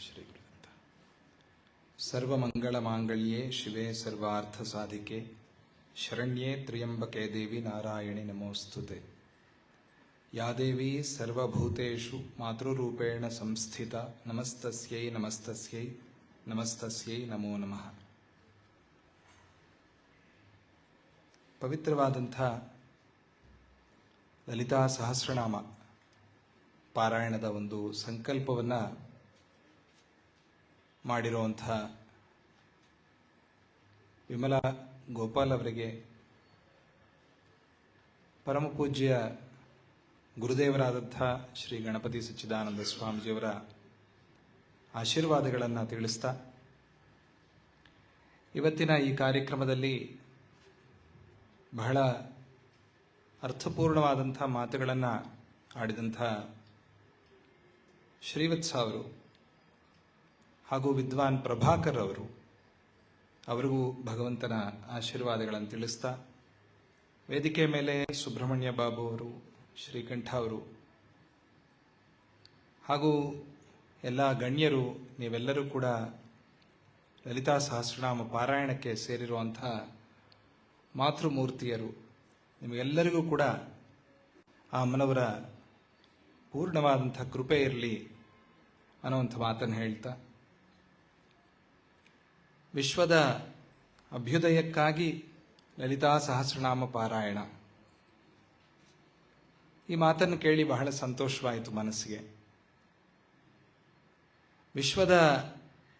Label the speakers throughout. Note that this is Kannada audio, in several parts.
Speaker 1: ಶ್ರೀ ಗುರುದತ್ತ ಸರ್ವಮಂಗಳ ಮಾಂಗಳ್ಯೆ ಶಿವೆ ಸರ್ವಾರ್ಥ ಸಾಧಿಕೆ ಶರಣ್ಯೇ ತ್ರ್ಯಂಬಕೆ ದೇವಿ ನಾರಾಯಣಿ ನಮೋಸ್ತುತೆ. ಯಾ ದೇವಿ ಸರ್ವಭೂತೇಷು ಮಾತೃರೂಪೇಣ ಸಂಸ್ಥಿತ ನಮಸ್ತಸ್ಯೈ ನಮಸ್ತಸ್ಯೈ ನಮಸ್ತಸ್ಯೈ ನಮೋ ನಮಃ. ಪವಿತ್ರವಾದಂಥ ಲಲಿತಾ ಸಹಸ್ರನಾಮ ಪಾರಾಯಣದ ಒಂದು ಸಂಕಲ್ಪವನ್ನು ಮಾಡಿರುವಂಥ ವಿಮಲಾ ಗೋಪಾಲ್ ಅವರಿಗೆ ಪರಮಪೂಜ್ಯ ಗುರುದೇವರಾದಂಥ ಶ್ರೀ ಗಣಪತಿ ಸಚ್ಚಿದಾನಂದ ಸ್ವಾಮೀಜಿಯವರ ಆಶೀರ್ವಾದಗಳನ್ನು ತಿಳಿಸ್ತಾ ಇವತ್ತಿನ ಈ ಕಾರ್ಯಕ್ರಮದಲ್ಲಿ ಬಹಳ ಅರ್ಥಪೂರ್ಣವಾದಂಥ ಮಾತುಗಳನ್ನು ಆಡಿದಂಥ ಶ್ರೀವತ್ಸ ಅವರು ಹಾಗೂ ವಿದ್ವಾನ್ ಪ್ರಭಾಕರ್ ಅವರು ಅವರಿಗೂ ಭಗವಂತನ ಆಶೀರ್ವಾದಗಳನ್ನು ತಿಳಿಸ್ತಾ, ವೇದಿಕೆ ಮೇಲೆ ಸುಬ್ರಹ್ಮಣ್ಯ ಬಾಬು ಅವರು, ಶ್ರೀಕಂಠ ಅವರು ಹಾಗೂ ಎಲ್ಲ ಗಣ್ಯರು, ನೀವೆಲ್ಲರೂ ಕೂಡ ಲಲಿತಾ ಸಹಸ್ರನಾಮ ಪಾರಾಯಣಕ್ಕೆ ಸೇರಿರುವಂಥ ಮಾತೃಮೂರ್ತಿಯರು, ನಿಮಗೆಲ್ಲರಿಗೂ ಕೂಡ ಆ ಅಮ್ಮನವರ ಪೂರ್ಣವಾದಂಥ ಕೃಪೆ ಇರಲಿ ಅನ್ನುವಂಥ ಮಾತನ್ನು ಹೇಳ್ತಾ ವಿಶ್ವದ ಅಭ್ಯುದಯಕ್ಕಾಗಿ ಲಲಿತಾ ಸಹಸ್ರನಾಮ ಪಾರಾಯಣ. ಈ ಮಾತನ್ನು ಕೇಳಿ ಬಹಳ ಸಂತೋಷವಾಯಿತು ಮನಸ್ಸಿಗೆ. ವಿಶ್ವದ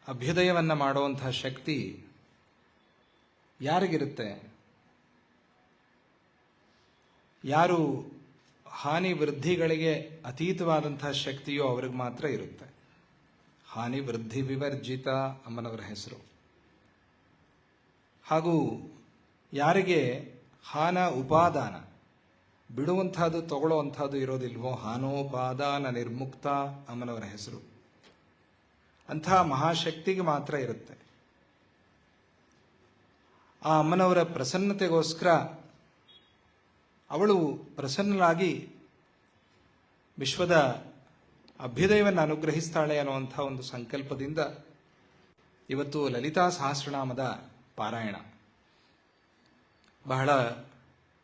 Speaker 1: ಅಭ್ಯುದಯವನ್ನು ಮಾಡುವಂತಹ ಶಕ್ತಿ ಯಾರಿಗಿರುತ್ತೆ? ಯಾರು ಹಾನಿ ವೃದ್ಧಿಗಳಿಗೆ ಅತೀತವಾದಂತಹ ಶಕ್ತಿಯೋ ಅವ್ರಿಗೆ ಮಾತ್ರ ಇರುತ್ತೆ. ಹಾನಿ ವೃದ್ಧಿ ವಿವರ್ಜಿತ ಅಮ್ಮನವರ ಹೆಸರು. ಹಾಗೂ ಯಾರಿಗೆ ಹಾನ ಉಪಾದಾನ? ಬಿಡುವಂತಹದ್ದು ತಗೊಳ್ಳುವಂಥದ್ದು ಇರೋದಿಲ್ವೋ? ಹಾನೋಪಾದಾನ ನಿರ್ಮುಕ್ತ ಅಮ್ಮನವರ ಹೆಸರು. ಅಂಥ ಮಹಾಶಕ್ತಿಗೆ ಮಾತ್ರ ಇರುತ್ತೆ. ಆ ಅಮ್ಮನವರ ಪ್ರಸನ್ನತೆಗೋಸ್ಕರ ಅವಳು ಪ್ರಸನ್ನಳಾಗಿ ವಿಶ್ವದ ಅಭ್ಯುದಯವನ್ನು ಅನುಗ್ರಹಿಸ್ತಾಳೆ ಅನ್ನುವಂಥ ಒಂದು ಸಂಕಲ್ಪದಿಂದ ಇವತ್ತು ಲಲಿತಾ ಸಹಸ್ರನಾಮದ ಪಾರಾಯಣ. ಬಹಳ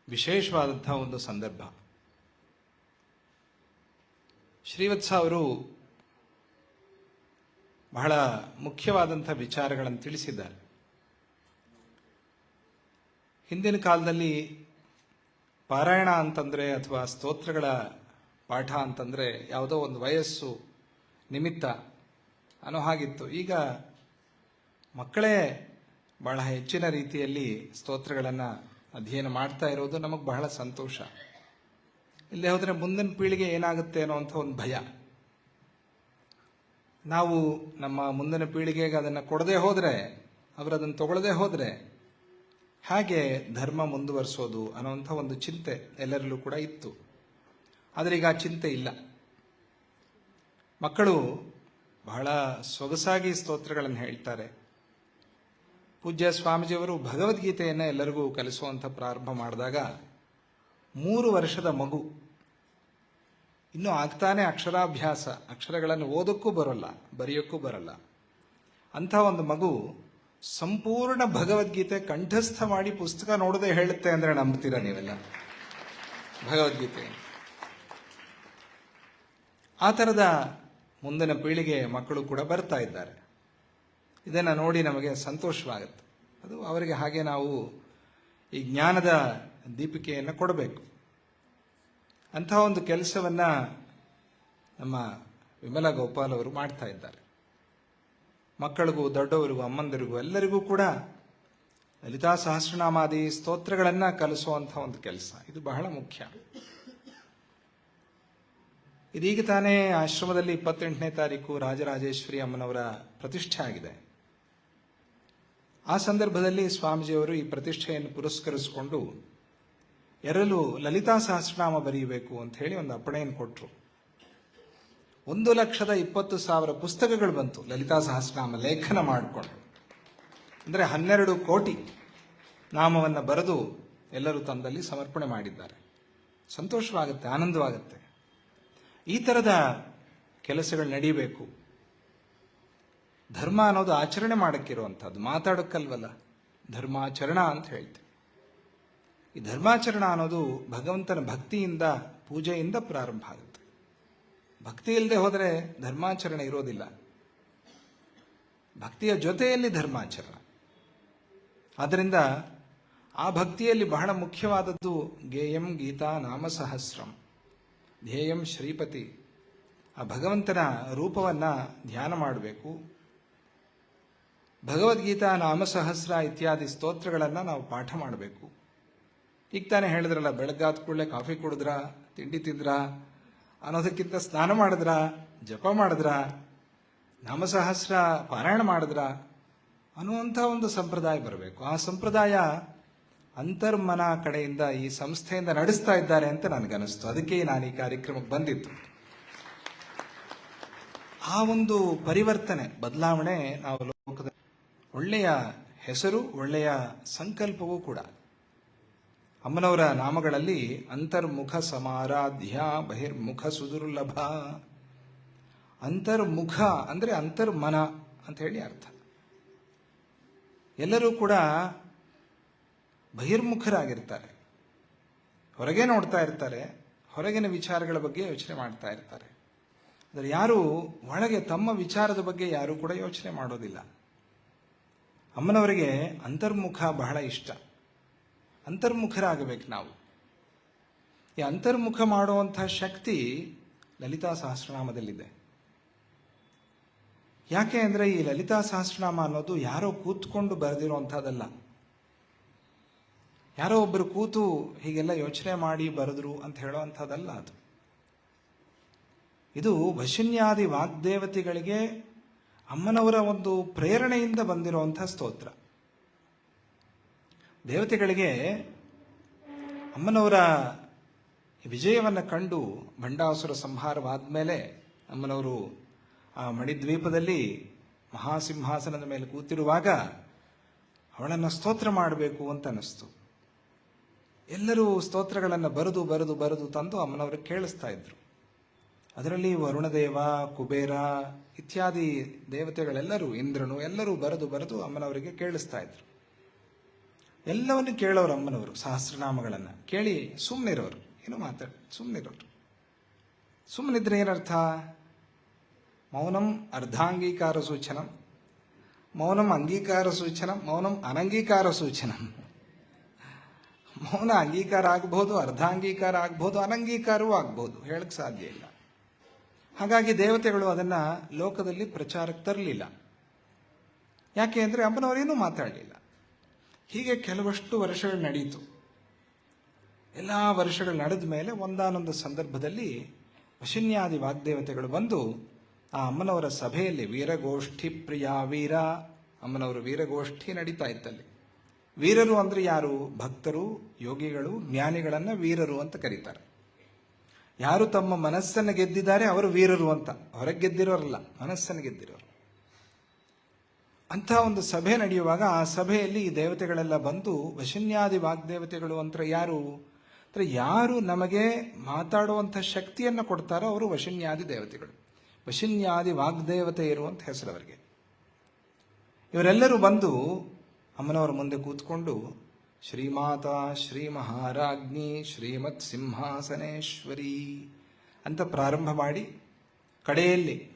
Speaker 1: ವಿಶೇಷವಾದಂಥ ಒಂದು ಸಂದರ್ಭ. ಶ್ರೀವತ್ಸ ಅವರು ಬಹಳ ಮುಖ್ಯವಾದಂಥ ವಿಚಾರಗಳನ್ನು ತಿಳಿಸಿದ್ದಾರೆ. ಹಿಂದಿನ ಕಾಲದಲ್ಲಿ ಪಾರಾಯಣ ಅಂತಂದರೆ ಅಥವಾ ಸ್ತೋತ್ರಗಳ ಪಾಠ ಅಂತಂದರೆ ಯಾವುದೋ ಒಂದು ವಯಸ್ಸು ನಿಮಿತ್ತ ಅನ್ನೋ ಹಾಗಿತ್ತು. ಈಗ ಮಕ್ಕಳೇ ಬಹಳ ಹೆಚ್ಚಿನ ರೀತಿಯಲ್ಲಿ ಸ್ತೋತ್ರಗಳನ್ನು ಅಧ್ಯಯನ ಮಾಡ್ತಾ ಇರೋದು ನಮಗೆ ಬಹಳ ಸಂತೋಷ. ಇಲ್ಲೇ ಹೋದರೆ ಮುಂದಿನ ಪೀಳಿಗೆ ಏನಾಗುತ್ತೆ ಅನ್ನೋವಂಥ ಒಂದು ಭಯ. ನಾವು ನಮ್ಮ ಮುಂದಿನ ಪೀಳಿಗೆಗೆ ಅದನ್ನು ಕೊಡದೆ ಹೋದರೆ, ಅವರು ಅದನ್ನು ತಗೊಳ್ಳದೆ ಹೋದರೆ ಹಾಗೆ ಧರ್ಮ ಮುಂದುವರಿಸೋದು ಅನ್ನೋಂಥ ಒಂದು ಚಿಂತೆ ಎಲ್ಲರಲ್ಲೂ ಕೂಡ ಇತ್ತು. ಆದರೆ ಈಗ ಆ ಚಿಂತೆ ಇಲ್ಲ. ಮಕ್ಕಳು ಬಹಳ ಸೊಗಸಾಗಿ ಸ್ತೋತ್ರಗಳನ್ನು ಹೇಳ್ತಾರೆ. ಪೂಜ್ಯ ಸ್ವಾಮೀಜಿಯವರು ಭಗವದ್ಗೀತೆಯನ್ನು ಎಲ್ಲರಿಗೂ ಕಲಿಸುವಂಥ ಪ್ರಾರಂಭ ಮಾಡಿದಾಗ ಮೂರು ವರ್ಷದ ಮಗು. ಇನ್ನೂ ಆಗ್ತಾನೆ ಅಕ್ಷರಾಭ್ಯಾಸ. ಅಕ್ಷರಗಳನ್ನು ಓದೋಕ್ಕೂ ಬರೋಲ್ಲ, ಬರೆಯೋಕ್ಕೂ ಬರಲ್ಲ. ಅಂಥ ಒಂದು ಮಗು ಸಂಪೂರ್ಣ ಭಗವದ್ಗೀತೆ ಕಂಠಸ್ಥ ಮಾಡಿ ಪುಸ್ತಕ ನೋಡದೆ ಹೇಳುತ್ತೆ ಅಂದ್ರೆ ನಂಬ್ತೀರಾ ನೀವೆಲ್ಲ? ಭಗವದ್ಗೀತೆ. ಆ ಥರದ ಮುಂದಿನ ಪೀಳಿಗೆ ಮಕ್ಕಳು ಕೂಡ ಬರ್ತಾ ಇದ್ದಾರೆ. ಇದನ್ನು ನೋಡಿ ನಮಗೆ ಸಂತೋಷವಾಗುತ್ತೆ. ಅದು ಅವರಿಗೆ ಹಾಗೆ ನಾವು ಈ ಜ್ಞಾನದ ದೀಪಿಕೆಯನ್ನು ಕೊಡಬೇಕು. ಅಂತಹ ಒಂದು ಕೆಲಸವನ್ನು ನಮ್ಮ ವಿಮಲಾ ಗೋಪಾಲ್ ಅವರು ಮಾಡ್ತಾ ಇದ್ದಾರೆ. ಮಕ್ಕಳಿಗೂ, ದೊಡ್ಡವರಿಗೂ, ಅಮ್ಮಂದರಿಗೂ, ಎಲ್ಲರಿಗೂ ಕೂಡ ಲಲಿತಾ ಸಹಸ್ರನಾಮಾದಿ ಸ್ತೋತ್ರಗಳನ್ನು ಕಲಿಸುವಂಥ ಒಂದು ಕೆಲಸ. ಇದು ಬಹಳ ಮುಖ್ಯ. ಇದೀಗ ತಾನೇ ಆಶ್ರಮದಲ್ಲಿ ಇಪ್ಪತ್ತೆಂಟನೇ ತಾರೀಕು ರಾಜರಾಜೇಶ್ವರಿ ಅಮ್ಮನವರ ಪ್ರತಿಷ್ಠೆ ಆಗಿದೆ. ಆ ಸಂದರ್ಭದಲ್ಲಿ ಸ್ವಾಮೀಜಿಯವರು ಈ ಪ್ರತಿಷ್ಠೆಯನ್ನು ಪುರಸ್ಕರಿಸಿಕೊಂಡು ಎರಲು ಲಲಿತಾ ಸಹಸ್ರನಾಮ ಬರೆಯಬೇಕು ಅಂತ ಹೇಳಿ ಒಂದು ಅಪ್ಪಣೆಯನ್ನು ಕೊಟ್ಟರು ಒಂದು ಲಕ್ಷದ ಇಪ್ಪತ್ತು ಸಾವಿರ ಪುಸ್ತಕಗಳು ಬಂತು ಲಲಿತಾ ಸಹಸ್ರನಾಮ ಲೇಖನ ಮಾಡಿಕೊಂಡು. ಅಂದರೆ ಹನ್ನೆರಡು ಕೋಟಿ ನಾಮವನ್ನು ಬರೆದು ಎಲ್ಲರೂ ತಂದಲ್ಲಿ ಸಮರ್ಪಣೆ ಮಾಡಿದ್ದಾರೆ. ಸಂತೋಷವಾಗುತ್ತೆ, ಆನಂದವಾಗುತ್ತೆ. ಈ ಥರದ ಕೆಲಸಗಳು ನಡೀಬೇಕು. ಧರ್ಮ ಅನ್ನೋದು ಆಚರಣೆ ಮಾಡೋಕ್ಕಿರುವಂಥದ್ದು. ಮಾತಾಡೋಕ್ಕಲ್ವಲ್ಲ? ಧರ್ಮಾಚರಣ ಅಂತ ಹೇಳ್ತೀವಿ. ಈ ಧರ್ಮಾಚರಣ ಅನ್ನೋದು ಭಗವಂತನ ಭಕ್ತಿಯಿಂದ, ಪೂಜೆಯಿಂದ ಪ್ರಾರಂಭ ಆಗುತ್ತೆ. ಭಕ್ತಿ ಇಲ್ಲದೆ ಹೋದರೆ ಧರ್ಮಾಚರಣೆ ಇರೋದಿಲ್ಲ. ಭಕ್ತಿಯ ಜೊತೆಯಲ್ಲಿ ಧರ್ಮಾಚರಣ. ಆದ್ದರಿಂದ ಆ ಭಕ್ತಿಯಲ್ಲಿ ಬಹಳ ಮುಖ್ಯವಾದದ್ದು ಗೇಯಂ ಗೀತಾ ನಾಮ ಸಹಸ್ರಂ ಧ್ಯೇಯಂ ಶ್ರೀಪತಿ. ಆ ಭಗವಂತನ ರೂಪವನ್ನು ಧ್ಯಾನ ಮಾಡಬೇಕು. ಭಗವದ್ಗೀತಾ ನಾಮಸಹಸ್ರ ಇತ್ಯಾದಿ ಸ್ತೋತ್ರಗಳನ್ನು ನಾವು ಪಾಠ ಮಾಡಬೇಕು. ಈಗ ತಾನೇ ಹೇಳಿದ್ರಲ್ಲ ಬೆಳಗ್ಗಾದ ಕೂಡಲೇ ಕಾಫಿ ಕುಡಿದ್ರ, ತಿಂಡಿ ತಿಂದ್ರ, ಅನ್ನೋದಕ್ಕಿಂತ ಸ್ನಾನ ಮಾಡಿದ್ರ, ಜಪ ಮಾಡಿದ್ರ, ನಾಮಸಹಸ್ರ ಪಾರಾಯಣ ಮಾಡಿದ್ರ, ಅನ್ನುವಂಥ ಒಂದು ಸಂಪ್ರದಾಯ ಬರಬೇಕು. ಆ ಸಂಪ್ರದಾಯ ಅಂತರ್ಮನ ಕಡೆಯಿಂದ ಈ ಸಂಸ್ಥೆಯಿಂದ ನಡೆಸ್ತಾ ಇದ್ದಾರೆ ಅಂತ ನನಗನ್ನಿಸ್ತು. ಅದಕ್ಕೆ ನಾನು ಈ ಕಾರ್ಯಕ್ರಮಕ್ಕೆ ಬಂದಿತ್ತು ಆ ಒಂದು ಪರಿವರ್ತನೆ, ಬದಲಾವಣೆ ನಾವು ಲೋಕದ ಒಳ್ಳೆಯ ಹೆಸರು, ಒಳ್ಳೆಯ ಸಂಕಲ್ಪವೂ ಕೂಡ. ಅಮ್ಮನವರ ನಾಮಗಳಲ್ಲಿ ಅಂತರ್ಮುಖ ಸಮಾರಾಧ್ಯ, ಬಹಿರ್ಮುಖ ಸುದುರ್ಲಭ. ಅಂತರ್ಮುಖ ಅಂದರೆ ಅಂತರ್ಮನ ಅಂತ ಹೇಳಿ ಅರ್ಥ. ಎಲ್ಲರೂ ಕೂಡ ಬಹಿರ್ಮುಖರಾಗಿರ್ತಾರೆ. ಹೊರಗೆ ನೋಡ್ತಾ ಇರ್ತಾರೆ, ಹೊರಗಿನ ವಿಚಾರಗಳ ಬಗ್ಗೆ ಯೋಚನೆ ಮಾಡ್ತಾ ಇರ್ತಾರೆ. ಅಂದರೆ ಯಾರು ಒಳಗೆ ತಮ್ಮ ವಿಚಾರದ ಬಗ್ಗೆ ಯಾರೂ ಕೂಡ ಯೋಚನೆ ಮಾಡೋದಿಲ್ಲ. ಅಮ್ಮನವರಿಗೆ ಅಂತರ್ಮುಖ ಬಹಳ ಇಷ್ಟ. ಅಂತರ್ಮುಖರಾಗಬೇಕು ನಾವು. ಈ ಅಂತರ್ಮುಖ ಮಾಡುವಂಥ ಶಕ್ತಿ ಲಲಿತಾ ಸಹಸ್ರನಾಮದಲ್ಲಿದೆ. ಯಾಕೆ ಅಂದರೆ ಈ ಲಲಿತಾ ಸಹಸ್ರನಾಮ ಅನ್ನೋದು ಯಾರೋ ಕೂತ್ಕೊಂಡು ಬರೆದಿರುವಂಥದ್ದಲ್ಲ. ಯಾರೋ ಒಬ್ಬರು ಕೂತು ಹೀಗೆಲ್ಲ ಯೋಚನೆ ಮಾಡಿ ಬರೆದ್ರು ಅಂತ ಹೇಳೋವಂಥದ್ದಲ್ಲ ಅದು. ಇದು ವಶನ್ಯಾದಿ ವಾಗ್ದೇವತೆಗಳಿಗೆ ಅಮ್ಮನವರ ಒಂದು ಪ್ರೇರಣೆಯಿಂದ ಬಂದಿರುವಂಥ ಸ್ತೋತ್ರ. ದೇವತೆಗಳಿಗೆ ಅಮ್ಮನವರ ವಿಜಯವನ್ನು ಕಂಡು ಭಂಡಾಸುರ ಸಂಹಾರವಾದ ಮೇಲೆ ಅಮ್ಮನವರು ಆ ಮಣಿದ್ವೀಪದಲ್ಲಿ ಮಹಾಸಿಂಹಾಸನದ ಮೇಲೆ ಕೂತಿರುವಾಗ ಅವಳನ್ನು ಸ್ತೋತ್ರ ಮಾಡಬೇಕು ಅಂತ ಅನ್ನಿಸ್ತು. ಎಲ್ಲರೂ ಸ್ತೋತ್ರಗಳನ್ನು ಬರೆದು ಬರೆದು ಬರೆದು ತಂದು ಅಮ್ಮನವರು ಕೇಳಿಸ್ತಾ ಇದ್ರು. ಅದರಲ್ಲಿ ವರುಣದೇವ, ಕುಬೇರ ಇತ್ಯಾದಿ ದೇವತೆಗಳೆಲ್ಲರೂ, ಇಂದ್ರನು ಎಲ್ಲರೂ ಬರೆದು ಬರೆದು ಅಮ್ಮನವರಿಗೆ ಕೇಳಿಸ್ತಾ ಇದ್ರು. ಎಲ್ಲವನ್ನು ಕೇಳೋರು ಅಮ್ಮನವರು, ಸಹಸ್ರನಾಮಗಳನ್ನು. ಕೇಳಿ ಸುಮ್ಮನಿರೋರು ಏನು ಮಾತಾಡ ಸುಮ್ಮನಿರೋರು ಸುಮ್ಮನಿದ್ರೆ ಏನರ್ಥ? ಮೌನಂ ಅರ್ಧಾಂಗೀಕಾರ ಸೂಚನಂ. ಮೌನಂ ಅಂಗೀಕಾರ ಸೂಚನಂ, ಮೌನಂ ಅನಂಗೀಕಾರ ಸೂಚನಂ. ಮೌನ ಅಂಗೀಕಾರ ಆಗ್ಬೋದು, ಅರ್ಧಾಂಗೀಕಾರ ಆಗ್ಬೋದು, ಅನಂಗೀಕಾರವೂ ಆಗ್ಬೋದು. ಹೇಳಕ್ಕೆ ಸಾಧ್ಯ ಇಲ್ಲ. ಹಾಗಾಗಿ ದೇವತೆಗಳು ಅದನ್ನ ಲೋಕದಲ್ಲಿ ಪ್ರಚಾರಕ್ಕೆ ತರಲಿಲ್ಲ. ಯಾಕೆ ಅಂದರೆ ಅಮ್ಮನವರೇನೂ ಮಾತಾಡಲಿಲ್ಲ. ಹೀಗೆ ಕೆಲವಷ್ಟು ವರ್ಷಗಳು ನಡೀತು. ಎಲ್ಲ ವರ್ಷಗಳು ನಡೆದ ಮೇಲೆ ಒಂದಾನೊಂದು ಸಂದರ್ಭದಲ್ಲಿ ವಶಿನ್ಯಾದಿ ವಾಗ್ದೇವತೆಗಳು ಬಂದು ಆ ಅಮ್ಮನವರ ಸಭೆಯಲ್ಲಿ ವೀರಗೋಷ್ಠಿ ಪ್ರಿಯ ವೀರ, ಅಮ್ಮನವರ ವೀರಗೋಷ್ಠಿ ನಡೀತಾ ಇತ್ತಲ್ಲಿ. ವೀರರು ಅಂದ್ರೆ ಯಾರು? ಭಕ್ತರು, ಯೋಗಿಗಳು, ಜ್ಞಾನಿಗಳನ್ನು ವೀರರು ಅಂತ ಕರೀತಾರೆ. ಯಾರು ತಮ್ಮ ಮನಸ್ಸನ್ನು ಗೆದ್ದಿದ್ದಾರೆ ಅವರು ವೀರರು ಅಂತ. ಹೊರಗೆ ಗೆದ್ದಿರೋರಲ್ಲ, ಮನಸ್ಸನ್ನು ಗೆದ್ದಿರೋರು. ಅಂತಹ ಒಂದು ಸಭೆ ನಡೆಯುವಾಗ ಆ ಸಭೆಯಲ್ಲಿ ಈ ದೇವತೆಗಳೆಲ್ಲ ಬಂದು ವಶಿನ್ಯಾದಿ ವಾಗ್ದೇವತೆಗಳು ಅಂತ ಯಾರು? ಅಂದ್ರೆ ಯಾರು ನಮಗೆ ಮಾತಾಡುವಂಥ ಶಕ್ತಿಯನ್ನು ಕೊಡ್ತಾರೋ ಅವರು ವಶಿನ್ಯಾದಿ ದೇವತೆಗಳು. ವಶಿನ್ಯಾದಿ ವಾಗ್ದೇವತೆ ಇರುವಂತ ಹೆಸರು ಅವರಿಗೆ. ಇವರೆಲ್ಲರೂ ಬಂದು ಅಮ್ಮನವರ ಮುಂದೆ ಕೂತ್ಕೊಂಡು ಶ್ರೀಮಾತಾ ಶ್ರೀ ಮಹಾರಾಜ್ಞಿ ಶ್ರೀಮತ್ ಸಿಂಹಾಸನೇಶ್ವರಿ ಅಂತ ಪ್ರಾರಂಭ ಮಾಡಿ ಕಡೆಯಲ್ಲಿ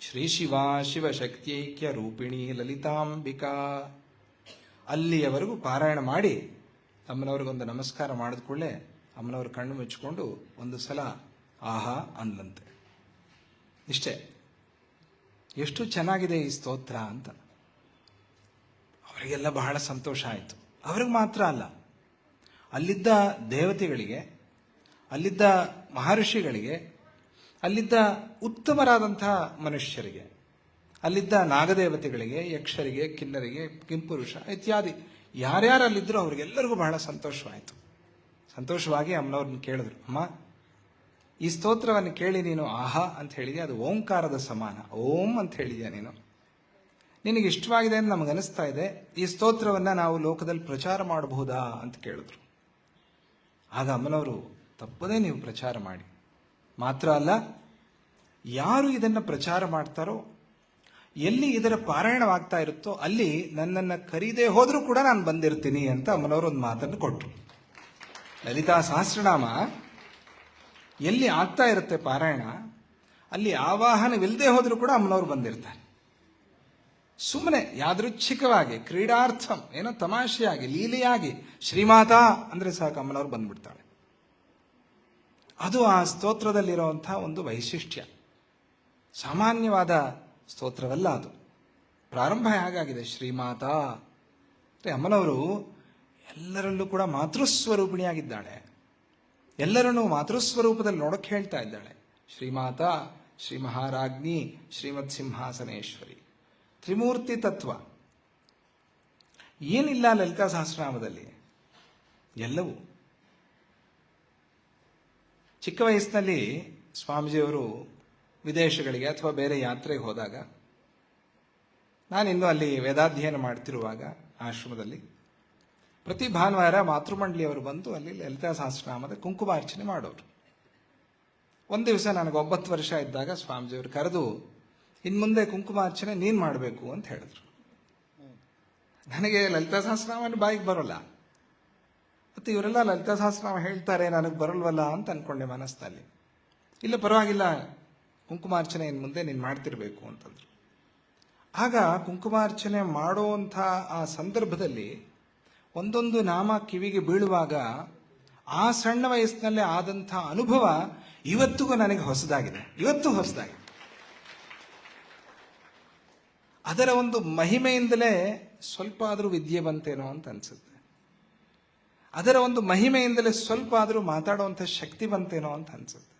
Speaker 1: ಶ್ರೀ ಶಿವ ಶಿವಶಕ್ತಿಯೈಕ್ಯ ರೂಪಿಣಿ ಲಲಿತಾಂಬಿಕಾ. ಅಲ್ಲಿಯವರೆಗೂ ಪಾರಾಯಣ ಮಾಡಿ ಅಮ್ಮನವ್ರಿಗೊಂದು ನಮಸ್ಕಾರ ಮಾಡಿದ ಕೂಡಲೇ ಅಮ್ಮನವ್ರ ಕಣ್ಣು ಮುಚ್ಚಿಕೊಂಡು ಒಂದು ಸಲ ಆಹಾ ಅಂದ್ಲಂತೆ ಇಷ್ಟೇ ಎಷ್ಟು ಚೆನ್ನಾಗಿದೆ ಈ ಸ್ತೋತ್ರ ಅಂತ. ಅವರಿಗೆಲ್ಲ ಬಹಳ ಸಂತೋಷ ಆಯಿತು. ಅವ್ರಿಗೆ ಮಾತ್ರ ಅಲ್ಲ. ಅಲ್ಲಿದ್ದ ದೇವತೆಗಳಿಗೆ, ಅಲ್ಲಿದ್ದ ಮಹರ್ಷಿಗಳಿಗೆ, ಅಲ್ಲಿದ್ದ ಉತ್ತಮರಾದಂತಹ ಮನುಷ್ಯರಿಗೆ, ಅಲ್ಲಿದ್ದ ನಾಗದೇವತೆಗಳಿಗೆ, ಯಕ್ಷರಿಗೆ, ಕಿನ್ನರಿಗೆ, ಕಿಂಪುರುಷ ಇತ್ಯಾದಿ ಯಾರ್ಯಾರು ಅಲ್ಲಿದ್ದರೂ ಅವ್ರಿಗೆಲ್ಲರಿಗೂ ಬಹಳ ಸಂತೋಷವಾಯಿತು. ಸಂತೋಷವಾಗಿ ಅಮ್ಮನವ್ರನ್ನ ಕೇಳಿದ್ರು, ಅಮ್ಮ, ಈ ಸ್ತೋತ್ರವನ್ನು ಕೇಳಿ ನೀನು ಆಹಾ ಅಂತ ಹೇಳಿದೆ. ಅದು ಓಂಕಾರದ ಸಮಾನ. ಓಂ ಅಂತ ಹೇಳಿದ್ಯಾ ನೀನು. ನಿನಗೆ ಇಷ್ಟವಾಗಿದೆ ಅಂತ ನಮಗೆ ಅನಿಸ್ತಾ ಇದೆ, ಈ ಸ್ತೋತ್ರವನ್ನು ನಾವು ಲೋಕದಲ್ಲಿ ಪ್ರಚಾರ ಮಾಡಬಹುದಾ ಅಂತ ಕೇಳಿದ್ರು. ಆಗ ಅಮ್ಮನವರು, ತಪ್ಪದೇ ನೀವು ಪ್ರಚಾರ ಮಾಡಿ. ಮಾತ್ರ ಅಲ್ಲ, ಯಾರು ಇದನ್ನು ಪ್ರಚಾರ ಮಾಡ್ತಾರೋ, ಎಲ್ಲಿ ಇದರ ಪಾರಾಯಣವಾಗ್ತಾ ಇರುತ್ತೋ ಅಲ್ಲಿ ನನ್ನನ್ನು ಕರೀದೇ ಹೋದರೂ ಕೂಡ ನಾನು ಬಂದಿರ್ತೀನಿ ಅಂತ ಅಮ್ಮನವರು ಒಂದು ಮಾತನ್ನು ಕೊಟ್ಟರು ಲಲಿತಾ ಸಹಸ್ರನಾಮ, ಎಲ್ಲಿ ಆಗ್ತಾ ಇರುತ್ತೆ ಪಾರಾಯಣ, ಅಲ್ಲಿ ಆವಾಹನವಿಲ್ಲದೆ ಹೋದರೂ ಕೂಡ ಅಮ್ಮನವರು ಬಂದಿರ್ತಾರೆ. ಸುಮ್ಮನೆ ಯಾದೃಚ್ಛಿಕವಾಗಿ, ಕ್ರೀಡಾರ್ಥಂ, ಏನೋ ತಮಾಷೆಯಾಗಿ, ಲೀಲೆಯಾಗಿ, ಶ್ರೀಮಾತಾ ಅಂದ್ರೆ ಸಾಕು, ಅಮ್ಮನವ್ರು ಬಂದ್ಬಿಡ್ತಾಳೆ. ಅದು ಆ ಸ್ತೋತ್ರದಲ್ಲಿರುವಂತಹ ಒಂದು ವೈಶಿಷ್ಟ್ಯ. ಸಾಮಾನ್ಯವಾದ ಸ್ತೋತ್ರವಲ್ಲ ಅದು. ಪ್ರಾರಂಭ ಹೇಗಾಗಿದೆ? ಶ್ರೀಮಾತಾ. ಅಮ್ಮನವರು ಎಲ್ಲರಲ್ಲೂ ಕೂಡ ಮಾತೃಸ್ವರೂಪಿಣಿಯಾಗಿದ್ದಾಳೆ. ಎಲ್ಲರನ್ನೂ ಮಾತೃಸ್ವರೂಪದಲ್ಲಿ ನೋಡಕ್ಕೆ ಹೇಳ್ತಾ ಇದ್ದಾಳೆ. ಶ್ರೀಮಾತಾ, ಶ್ರೀ ಮಹಾರಾಜ್ಞಿ ಶ್ರೀಮತ್ ಸಿಂಹಾಸನೇಶ್ವರಿ. ತ್ರಿಮೂರ್ತಿ ತತ್ವ. ಏನಿಲ್ಲ ಲಲಿತಾ ಸಹಸ್ರನಾಮದಲ್ಲಿ? ಎಲ್ಲವೂ. ಚಿಕ್ಕ ವಯಸ್ಸಿನಲ್ಲಿ ಸ್ವಾಮೀಜಿಯವರು ವಿದೇಶಗಳಿಗೆ ಅಥವಾ ಬೇರೆ ಯಾತ್ರೆಗೆ ಹೋದಾಗ, ನಾನಿನ್ನೂ ಅಲ್ಲಿ ವೇದಾಧ್ಯಯನ ಮಾಡ್ತಿರುವಾಗ ಆಶ್ರಮದಲ್ಲಿ, ಪ್ರತಿ ಭಾನುವಾರ ಮಾತೃಮಂಡಲಿಯವರು ಬಂದು ಅಲ್ಲಿ ಲಲಿತಾ ಸಹಸ್ರನಾಮದ ಕುಂಕುಮಾರ್ಚನೆ ಮಾಡೋರು. ಒಂದು ದಿವಸ ನನಗೆ ಒಂಬತ್ತು ವರ್ಷ ಇದ್ದಾಗ ಸ್ವಾಮೀಜಿಯವರು ಕರೆದು ಇನ್ನು ಮುಂದೆ ಕುಂಕುಮಾರ್ಚನೆ ನೀನು ಮಾಡಬೇಕು ಅಂತ ಹೇಳಿದ್ರು. ನನಗೆ ಲಲಿತಾ ಸಹಸ್ರನಾಮನ ಬಾಯಿಗೆ ಬರೋಲ್ಲ. ಮತ್ತು ಇವರೆಲ್ಲ ಲಲಿತಾ ಸಹಸ್ರನಾಮ ಹೇಳ್ತಾರೆ, ನನಗೆ ಬರಲ್ವಲ್ಲ ಅಂತ ಅನ್ಕೊಂಡೆ ಮನಸ್ಸಲ್ಲಿ. ಇಲ್ಲ, ಪರವಾಗಿಲ್ಲ ಕುಂಕುಮಾರ್ಚನೆ ಇನ್ನು ಮುಂದೆ ನೀನು ಮಾಡ್ತಿರ್ಬೇಕು ಅಂತಂದ್ರು. ಆಗ ಕುಂಕುಮಾರ್ಚನೆ ಮಾಡುವಂಥ ಆ ಸಂದರ್ಭದಲ್ಲಿ ಒಂದೊಂದು ನಾಮ ಕಿವಿಗೆ ಬೀಳುವಾಗ ಆ ಸಣ್ಣ ವಯಸ್ಸಿನಲ್ಲೇ ಆದಂಥ ಅನುಭವ ಇವತ್ತಿಗೂ ನನಗೆ ಹೊಸದಾಗಿದೆ. ಇವತ್ತು ಹೊಸದಾಗಿದೆ. ಅದರ ಒಂದು ಮಹಿಮೆಯಿಂದಲೇ ಸ್ವಲ್ಪ ಆದರೂ ವಿದ್ಯೆ ಬಂತೇನೋ ಅಂತ ಅನ್ಸುತ್ತೆ. ಅದರ ಒಂದು ಮಹಿಮೆಯಿಂದಲೇ ಸ್ವಲ್ಪ ಆದರೂ ಮಾತಾಡುವಂಥ ಶಕ್ತಿ ಬಂತೇನೋ ಅಂತ ಅನ್ಸುತ್ತೆ.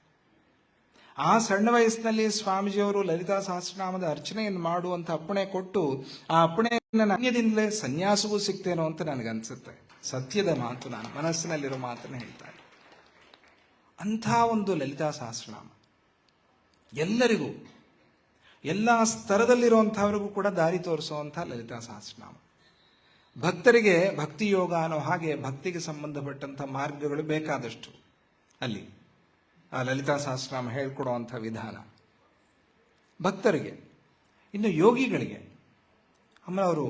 Speaker 1: ಆ ಸಣ್ಣ ವಯಸ್ಸಿನಲ್ಲಿ ಸ್ವಾಮೀಜಿಯವರು ಲಲಿತಾ ಸಹಸ್ರನಾಮದ ಅರ್ಚನೆಯನ್ನು ಮಾಡುವಂತ ಅಪ್ಪಣೆ ಕೊಟ್ಟು ಆ ಅಪ್ಪಣೆಯನ್ನು ಸನ್ಯಾಸವೂ ಸಿಗ್ತೇನೋ ಅಂತ ನನಗನ್ಸುತ್ತೆ ಸತ್ಯದ ಮಾತು ನಾನು ಮನಸ್ಸಿನಲ್ಲಿರೋ ಮಾತನ್ನು ಹೇಳ್ತಾ. ಅಂಥ ಒಂದು ಲಲಿತಾ ಸಹಸ್ರನಾಮ. ಎಲ್ಲರಿಗೂ ಎಲ್ಲ ಸ್ತರದಲ್ಲಿರುವಂಥವ್ರಿಗೂ ಕೂಡ ದಾರಿ ತೋರಿಸುವಂಥ ಲಲಿತಾ ಸಹಸ್ರನಾಮ. ಭಕ್ತರಿಗೆ ಭಕ್ತಿ ಯೋಗ ಅನ್ನೋ ಹಾಗೆ ಭಕ್ತಿಗೆ ಸಂಬಂಧಪಟ್ಟಂಥ ಮಾರ್ಗಗಳು ಬೇಕಾದಷ್ಟು ಅಲ್ಲಿ. ಆ ಲಲಿತಾ ಸಹಸ್ರನಾಮ ಹೇಳ್ಕೊಡುವಂಥ ವಿಧಾನ. ಭಕ್ತರಿಗೆ, ಇನ್ನು ಯೋಗಿಗಳಿಗೆ, ಅಮ್ಮನವರು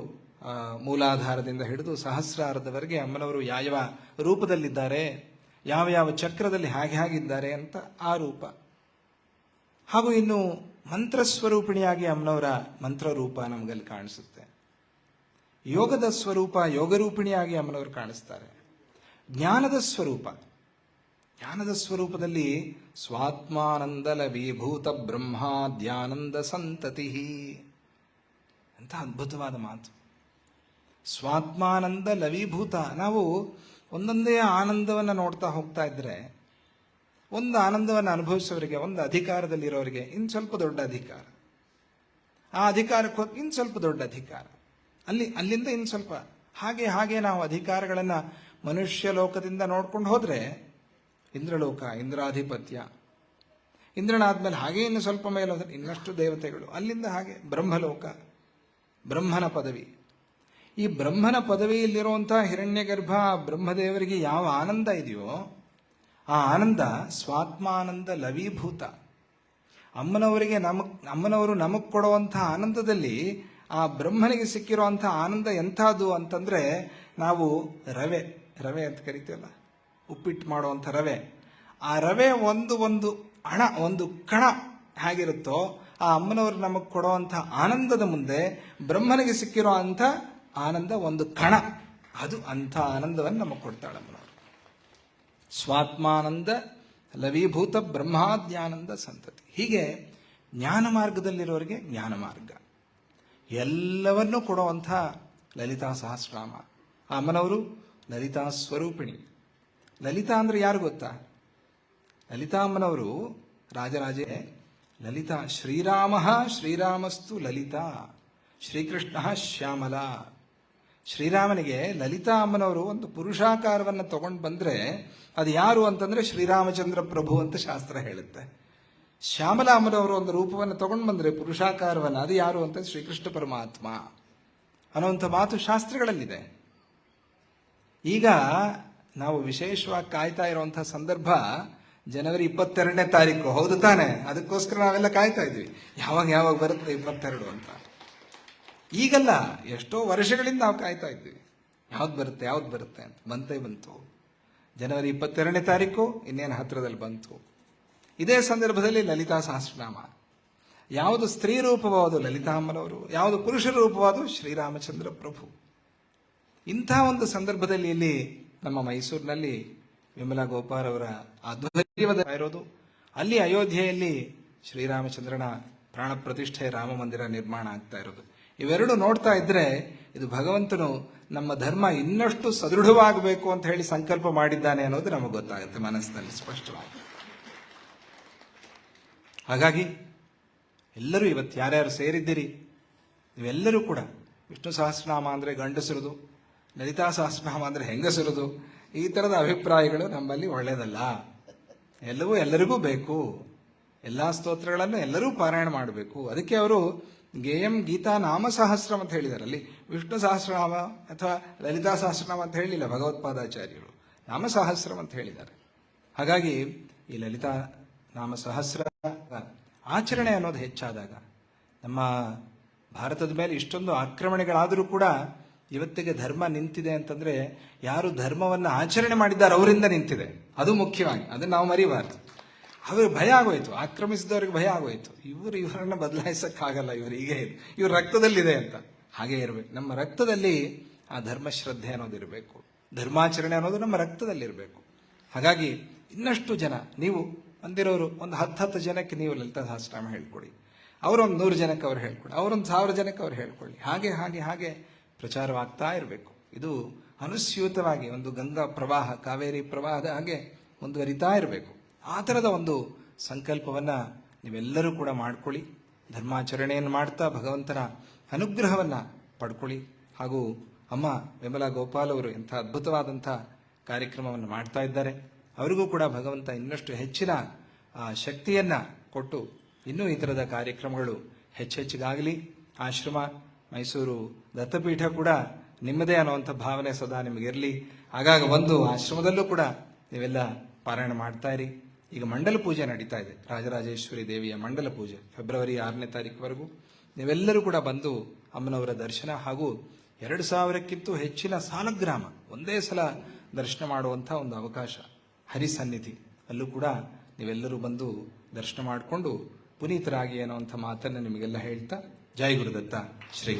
Speaker 1: ಮೂಲಾಧಾರದಿಂದ ಹಿಡಿದು ಸಹಸ್ರಾರದವರೆಗೆ ಅಮ್ಮನವರು ಯಾವ ರೂಪದಲ್ಲಿದ್ದಾರೆ, ಯಾವ ಯಾವ ಚಕ್ರದಲ್ಲಿ ಹಾಗೆ ಹಾಗಿದ್ದಾರೆ ಅಂತ ಆ ರೂಪ. ಹಾಗೂ ಇನ್ನು ಮಂತ್ರಸ್ವರೂಪಿಣಿಯಾಗಿ ಅಮ್ಮನವರ ಮಂತ್ರ ರೂಪ ನಮಗಲ್ಲಿ ಕಾಣಿಸುತ್ತೆ. ಯೋಗದ ಸ್ವರೂಪ, ಯೋಗರೂಪಿಣಿಯಾಗಿ ಅಮ್ಮನವರು ಕಾಣಿಸ್ತಾರೆ. ಜ್ಞಾನದ ಸ್ವರೂಪ. ಜ್ಞಾನದ ಸ್ವರೂಪದಲ್ಲಿ ಸ್ವಾತ್ಮಾನಂದ ಲವೀಭೂತ ಬ್ರಹ್ಮಾದ್ಯಾನಂದ ಸಂತತಿ. ಅಂತ ಅದ್ಭುತವಾದ ಮಾತು. ಸ್ವಾತ್ಮಾನಂದ ಲವೀಭೂತ ನಾವು ಒಂದೊಂದೇ ಆನಂದವನ್ನು ನೋಡ್ತಾ ಹೋಗ್ತಾ ಇದ್ರೆ ಒಂದು ಆನಂದವನ್ನು ಅನುಭವಿಸೋರಿಗೆ, ಒಂದು ಅಧಿಕಾರದಲ್ಲಿರೋರಿಗೆ ಇನ್ನು ಸ್ವಲ್ಪ ದೊಡ್ಡ ಅಧಿಕಾರ. ಆ ಅಧಿಕಾರಕ್ಕೆ ಹೋಗಿ ಇನ್ನು ಸ್ವಲ್ಪ ದೊಡ್ಡ ಅಧಿಕಾರ. ಅಲ್ಲಿ, ಅಲ್ಲಿಂದ ಇನ್ನು ಸ್ವಲ್ಪ, ಹಾಗೆ ಹಾಗೆ ನಾವು ಅಧಿಕಾರಗಳನ್ನು ಮನುಷ್ಯ ಲೋಕದಿಂದ ನೋಡ್ಕೊಂಡು ಹೋದರೆ ಇಂದ್ರಲೋಕ, ಇಂದ್ರಾಧಿಪತ್ಯ, ಇಂದ್ರನಾದ್ಮೇಲೆ ಹಾಗೆ ಇನ್ನು ಸ್ವಲ್ಪ ಮೇಲೆ ಹೋದರೆ ಇನ್ನಷ್ಟು ದೇವತೆಗಳು. ಅಲ್ಲಿಂದ ಹಾಗೆ ಬ್ರಹ್ಮಲೋಕ, ಬ್ರಹ್ಮನ ಪದವಿ. ಈ ಬ್ರಹ್ಮನ ಪದವಿಯಲ್ಲಿರುವಂತಹ ಹಿರಣ್ಯಗರ್ಭ ಬ್ರಹ್ಮದೇವರಿಗೆ ಯಾವ ಆನಂದ ಇದೆಯೋ ಆ ಆನಂದ ಸ್ವಾತ್ಮಾನಂದ ಲವೀಭೂತ. ಅಮ್ಮನವರಿಗೆ ನಮಗ್ ಅಮ್ಮನವರು ನಮಗ್ ಕೊಡುವಂತಹ ಆನಂದದಲ್ಲಿ ಆ ಬ್ರಹ್ಮನಿಗೆ ಸಿಕ್ಕಿರುವಂತಹ ಆನಂದ ಎಂಥದ್ದು ಅಂತಂದ್ರೆ ನಾವು ರವೆ ರವೆ ಅಂತ ಕರಿತೀವಲ್ಲ, ಉಪ್ಪಿಟ್ಟು ಮಾಡುವಂಥ ರವೆ. ಆ ರವೆ ಒಂದು ಒಂದು ಹಣ ಒಂದು ಕಣ ಹೇಗಿರುತ್ತೋ ಆ ಅಮ್ಮನವರು ನಮಗೆ ಕೊಡುವಂಥ ಆನಂದದ ಮುಂದೆ ಬ್ರಹ್ಮನಿಗೆ ಸಿಕ್ಕಿರೋ ಆನಂದ ಒಂದು ಕಣ. ಅದು ಅಂಥ ಆನಂದವನ್ನು ನಮಗೆ ಕೊಡ್ತಾಳೆ ಅಮ್ಮನವರು. ಸ್ವಾತ್ಮಾನಂದ ಲವೀಭೂತ ಬ್ರಹ್ಮಾದ್ಯಾನಂದ ಸಂತತಿ. ಹೀಗೆ ಜ್ಞಾನ ಮಾರ್ಗದಲ್ಲಿರೋರಿಗೆ ಜ್ಞಾನ ಮಾರ್ಗ. ಎಲ್ಲವನ್ನೂ ಕೊಡುವಂಥ ಲಲಿತಾ ಸಹಸ್ರಾಮ. ಅಮ್ಮನವರು ಲಲಿತಾ ಸ್ವರೂಪಿಣಿ. ಲಲಿತಾ ಅಂದ್ರೆ ಯಾರು ಗೊತ್ತಾ? ಲಲಿತಾ ಅಮ್ಮನವರು ರಾಜರಾಜೇ. ಲಲಿತಾ ಶ್ರೀರಾಮ ಶ್ರೀರಾಮಸ್ತು ಲಲಿತಾ. ಶ್ರೀಕೃಷ್ಣ ಶ್ಯಾಮಲ. ಶ್ರೀರಾಮನಿಗೆ ಲಲಿತಾ ಅಮ್ಮನವರು ಒಂದು ಪುರುಷಾಕಾರವನ್ನು ತಗೊಂಡು ಬಂದರೆ ಅದು ಯಾರು ಅಂತಂದ್ರೆ ಶ್ರೀರಾಮಚಂದ್ರ ಪ್ರಭು ಅಂತ ಶಾಸ್ತ್ರ ಹೇಳುತ್ತೆ. ಶ್ಯಾಮಲಾ ಅಮ್ಮನವರು ಒಂದು ರೂಪವನ್ನು ತಗೊಂಡು ಬಂದರೆ ಪುರುಷಾಕಾರವನ್ನು, ಅದು ಯಾರು ಅಂತ ಶ್ರೀಕೃಷ್ಣ ಪರಮಾತ್ಮ. ಅನ್ನುವಂಥ ಮಾತು ಶಾಸ್ತ್ರಗಳಲ್ಲಿದೆ. ಈಗ ನಾವು ವಿಶೇಷವಾಗಿ ಕಾಯ್ತಾ ಇರುವಂತಹ ಸಂದರ್ಭ ಜನವರಿ ಇಪ್ಪತ್ತೆರಡನೇ ತಾರೀಕು. ಹೌದು ತಾನೆ. ಅದಕ್ಕೋಸ್ಕರ ನಾವೆಲ್ಲ ಕಾಯ್ತಾ ಇದ್ವಿ. ಯಾವಾಗ ಯಾವಾಗ ಬರುತ್ತೆ ಇಪ್ಪತ್ತೆರಡು ಅಂತ. ಈಗಲ್ಲ, ಎಷ್ಟೋ ವರ್ಷಗಳಿಂದ ನಾವು ಕಾಯ್ತಾ ಇದ್ದೀವಿ. ಯಾವ್ದು ಬರುತ್ತೆ ಯಾವ್ದು ಬರುತ್ತೆ ಅಂತ. ಬಂತೇ ಬಂತು. ಜನವರಿ ಇಪ್ಪತ್ತೆರಡನೇ ತಾರೀಕು, ಇನ್ನೇನು ಹತ್ತಿರದಲ್ಲಿ ಬಂತು. ಇದೇ ಸಂದರ್ಭದಲ್ಲಿ ಲಲಿತಾ ಸಹಸ್ರನಾಮ. ಯಾವುದು ಸ್ತ್ರೀ ರೂಪವಾದ ಲಲಿತಾಮ್ಮನವರು ಯಾವುದು ಪುರುಷ ರೂಪವಾದ ಶ್ರೀರಾಮಚಂದ್ರ ಪ್ರಭು. ಇಂಥ ಒಂದು ಸಂದರ್ಭದಲ್ಲಿ ಇಲ್ಲಿ ನಮ್ಮ ಮೈಸೂರಿನಲ್ಲಿ ವಿಮಲಾ ಗೋಪಾಲ್ ಅವರ ಅದ್ವೈತವಾದ ಇರೋದು. ಅಲ್ಲಿ ಅಯೋಧ್ಯೆಯಲ್ಲಿ ಶ್ರೀರಾಮಚಂದ್ರನ ಪ್ರಾಣ ಪ್ರತಿಷ್ಠೆ ರಾಮ ಮಂದಿರ ನಿರ್ಮಾಣ ಆಗ್ತಾ ಇರೋದು. ಇವೆರಡು ನೋಡ್ತಾ ಇದ್ರೆ ಇದು ಭಗವಂತನು ನಮ್ಮ ಧರ್ಮ ಇನ್ನಷ್ಟು ಸದೃಢವಾಗಬೇಕು ಅಂತ ಹೇಳಿ ಸಂಕಲ್ಪ ಮಾಡಿದ್ದಾನೆ ಅನ್ನೋದು ನಮಗೆ ಗೊತ್ತಾಗುತ್ತೆ ಮನಸ್ಸಿನಲ್ಲಿ ಸ್ಪಷ್ಟವಾಗಿ. ಹಾಗಾಗಿ ಎಲ್ಲರೂ ಇವತ್ತು ಯಾರ್ಯಾರು ಸೇರಿದ್ದೀರಿ, ನೀವೆಲ್ಲರೂ ಕೂಡ ವಿಷ್ಣು ಸಹಸ್ರನಾಮ ಅಂದರೆ ಗಂಡಸಿರುದು, ಲಲಿತಾ ಸಹಸ್ರನಾಮ ಅಂದರೆ ಹೆಂಗಸಿರುದು, ಈ ಥರದ ಅಭಿಪ್ರಾಯಗಳು ನಮ್ಮಲ್ಲಿ ಒಳ್ಳೆಯದಲ್ಲ ಎಲ್ಲವೂ ಎಲ್ಲರಿಗೂ ಬೇಕು. ಎಲ್ಲ ಸ್ತೋತ್ರಗಳನ್ನು ಎಲ್ಲರೂ ಪಾರಾಯಣ ಮಾಡಬೇಕು. ಅದಕ್ಕೆ ಅವರು ಗೇಯಂ ಗೀತಾ ನಾಮ ಸಹಸ್ರಂ ಅಂತ ಹೇಳಿದ್ದಾರೆ ಅಲ್ಲಿ ವಿಷ್ಣು ಸಹಸ್ರನಾಮ ಅಥವಾ ಲಲಿತಾ ಸಹಸ್ರನಾಮ ಅಂತ ಹೇಳಿಲ್ಲ ಭಗವತ್ಪಾದಾಚಾರ್ಯರು. ನಾಮ ಸಹಸ್ರಂ ಅಂತ ಹೇಳಿದ್ದಾರೆ. ಹಾಗಾಗಿ ಈ ಲಲಿತಾ ನಾಮ ಸಹಸ್ರ ಆಚರಣೆ ಅನ್ನೋದು ಹೆಚ್ಚಾದಾಗ ನಮ್ಮ ಭಾರತದ ಮೇಲೆ ಇಷ್ಟೊಂದು ಆಕ್ರಮಣೆಗಳಾದರೂ ಕೂಡ ಇವತ್ತಿಗೆ ಧರ್ಮ ನಿಂತಿದೆ ಅಂತಂದ್ರೆ ಯಾರು ಧರ್ಮವನ್ನು ಆಚರಣೆ ಮಾಡಿದ್ದಾರೆ ಅವರಿಂದ ನಿಂತಿದೆ. ಅದು ಮುಖ್ಯವಾಗಿ. ಅದನ್ನು ನಾವು ಮರಿಬಾರ್ದು. ಅವ್ರಿಗೆ ಭಯ ಆಗೋಯ್ತು. ಆಕ್ರಮಿಸಿದವ್ರಿಗೆ ಭಯ ಆಗೋಯ್ತು. ಇವರು ಇವರನ್ನ ಬದಲಾಯಿಸಕ್ಕಾಗಲ್ಲ ಇವರು ಹೀಗೆ ಇದು ಇವ್ರ ರಕ್ತದಲ್ಲಿದೆ ಅಂತ. ಹಾಗೆ ಇರಬೇಕು. ನಮ್ಮ ರಕ್ತದಲ್ಲಿ ಆ ಧರ್ಮಶ್ರದ್ಧೆ ಅನ್ನೋದು ಇರಬೇಕು. ಧರ್ಮಾಚರಣೆ ಅನ್ನೋದು ನಮ್ಮ ರಕ್ತದಲ್ಲಿರಬೇಕು ಹಾಗಾಗಿ ಇನ್ನಷ್ಟು ಜನ, ನೀವು ಅಂದಿರೋರು ಒಂದು ಹತ್ತು ಹತ್ತು ಜನಕ್ಕೆ ನೀವು ಲಲಿತಾ ಸಹಸ್ರನಾಮ ಹೇಳ್ಕೊಡಿ. ಅವರೊಂದು ನೂರು ಜನಕ್ಕೆ ಅವ್ರು ಹೇಳ್ಕೊಡಿ. ಅವರೊಂದು ಸಾವಿರ ಜನಕ್ಕೆ ಅವ್ರು ಹೇಳ್ಕೊಳ್ಳಿ ಹಾಗೆ ಹಾಗೆ ಹಾಗೆ ಪ್ರಚಾರವಾಗ್ತಾ ಇರಬೇಕು. ಇದು ಅನುಸ್ಯೂತವಾಗಿ ಒಂದು ಗಂಗಾ ಪ್ರವಾಹ, ಕಾವೇರಿ ಪ್ರವಾಹದ ಹಾಗೆ ಮುಂದುವರಿತಾ ಇರಬೇಕು. ಆ ಥರದ ಒಂದು ಸಂಕಲ್ಪವನ್ನು ನೀವೆಲ್ಲರೂ ಕೂಡ ಮಾಡ್ಕೊಳ್ಳಿ. ಧರ್ಮಾಚರಣೆಯನ್ನು ಮಾಡ್ತಾ ಭಗವಂತನ ಅನುಗ್ರಹವನ್ನು ಪಡ್ಕೊಳ್ಳಿ. ಹಾಗೂ ಅಮ್ಮ ವಿಮಲಾ ಗೋಪಾಲ್ ಅವರು ಎಂಥ ಅದ್ಭುತವಾದಂಥ ಕಾರ್ಯಕ್ರಮವನ್ನು ಮಾಡ್ತಾ ಇದ್ದಾರೆ. ಅವರಿಗೂ ಕೂಡ ಭಗವಂತ ಇನ್ನಷ್ಟು ಹೆಚ್ಚಿನ ಶಕ್ತಿಯನ್ನು ಕೊಟ್ಟು ಇನ್ನೂ ಈ ಥರದ ಕಾರ್ಯಕ್ರಮಗಳು ಹೆಚ್ಚೆಚ್ಚಿಗಾಗಲಿ ಆಶ್ರಮ, ಮೈಸೂರು ದತ್ತಪೀಠ ಕೂಡ ನಿಮ್ಮದೇ ಅನ್ನುವಂಥ ಭಾವನೆ ಸದಾ ನಿಮಗಿರಲಿ. ಆಗಾಗ ಒಂದು ಆಶ್ರಮದಲ್ಲೂ ಕೂಡ ನೀವೆಲ್ಲ ಪಾರಾಯಣ ಮಾಡ್ತಾ ಇರಿ. ಈಗ ಮಂಡಲ ಪೂಜೆ ನಡೀತಾ ಇದೆ. ರಾಜರಾಜೇಶ್ವರಿ ದೇವಿಯ ಮಂಡಲ ಪೂಜೆ ಫೆಬ್ರವರಿ ಆರನೇ ತಾರೀಕುವರೆಗೂ. ನೀವೆಲ್ಲರೂ ಕೂಡ ಬಂದು ಅಮ್ಮನವರ ದರ್ಶನ ಹಾಗೂ ಎರಡು ಸಾವಿರಕ್ಕಿಂತ ಹೆಚ್ಚಿನ ಸಾಲಗ್ರಾಮ ಒಂದೇ ಸಲ ದರ್ಶನ ಮಾಡುವಂಥ ಒಂದು ಅವಕಾಶ ಹರಿಸನ್ನಿಧಿ ಅಲ್ಲೂ ಕೂಡ ನೀವೆಲ್ಲರೂ ಬಂದು ದರ್ಶನ ಮಾಡಿಕೊಂಡು ಪುನೀತರಾಗಿ ಅನ್ನುವಂಥ ಮಾತನ್ನು ನಿಮಗೆಲ್ಲ ಹೇಳ್ತಾ ಜೈ ಗುರುದತ್ತ. ಶ್ರೀ